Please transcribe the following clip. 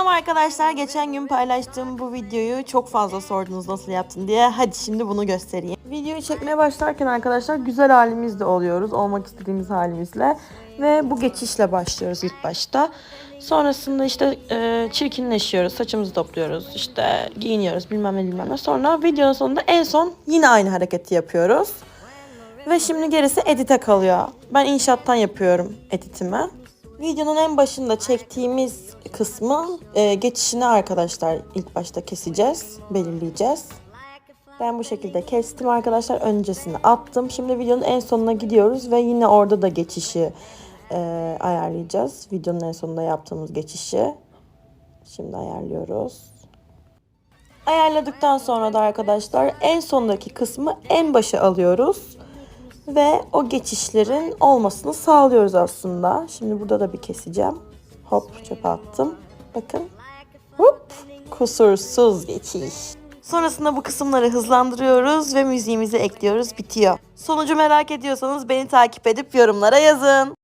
Selam arkadaşlar. Geçen gün paylaştığım bu videoyu çok fazla sordunuz nasıl yaptın diye. Hadi şimdi bunu göstereyim. Videoyu çekmeye başlarken arkadaşlar güzel halimizde oluyoruz. Olmak istediğimiz halimizle. Ve bu geçişle başlıyoruz ilk başta. Sonrasında işte e, çirkinleşiyoruz, saçımızı topluyoruz, işte giyiniyoruz bilmem ne bilmem ne. Sonra videonun sonunda en son yine aynı hareketi yapıyoruz. Ve şimdi gerisi edite kalıyor. Ben inşaattan yapıyorum editimi. Videonun en başında çektiğimiz kısmı e, geçişini arkadaşlar ilk başta keseceğiz, belirleyeceğiz. Ben bu şekilde kestim arkadaşlar. Öncesini attım. Şimdi videonun en sonuna gidiyoruz ve yine orada da geçişi e, ayarlayacağız. Videonun en sonunda yaptığımız geçişi. Şimdi ayarlıyoruz. Ayarladıktan sonra da arkadaşlar en sondaki kısmı en başa alıyoruz. Ve o geçişlerin olmasını sağlıyoruz aslında. Şimdi burada da bir keseceğim. Hop çöpe attım. Bakın. Hop. Kusursuz geçiş. Sonrasında bu kısımları hızlandırıyoruz ve müziğimizi ekliyoruz. Bitiyor. Sonucu merak ediyorsanız beni takip edip yorumlara yazın.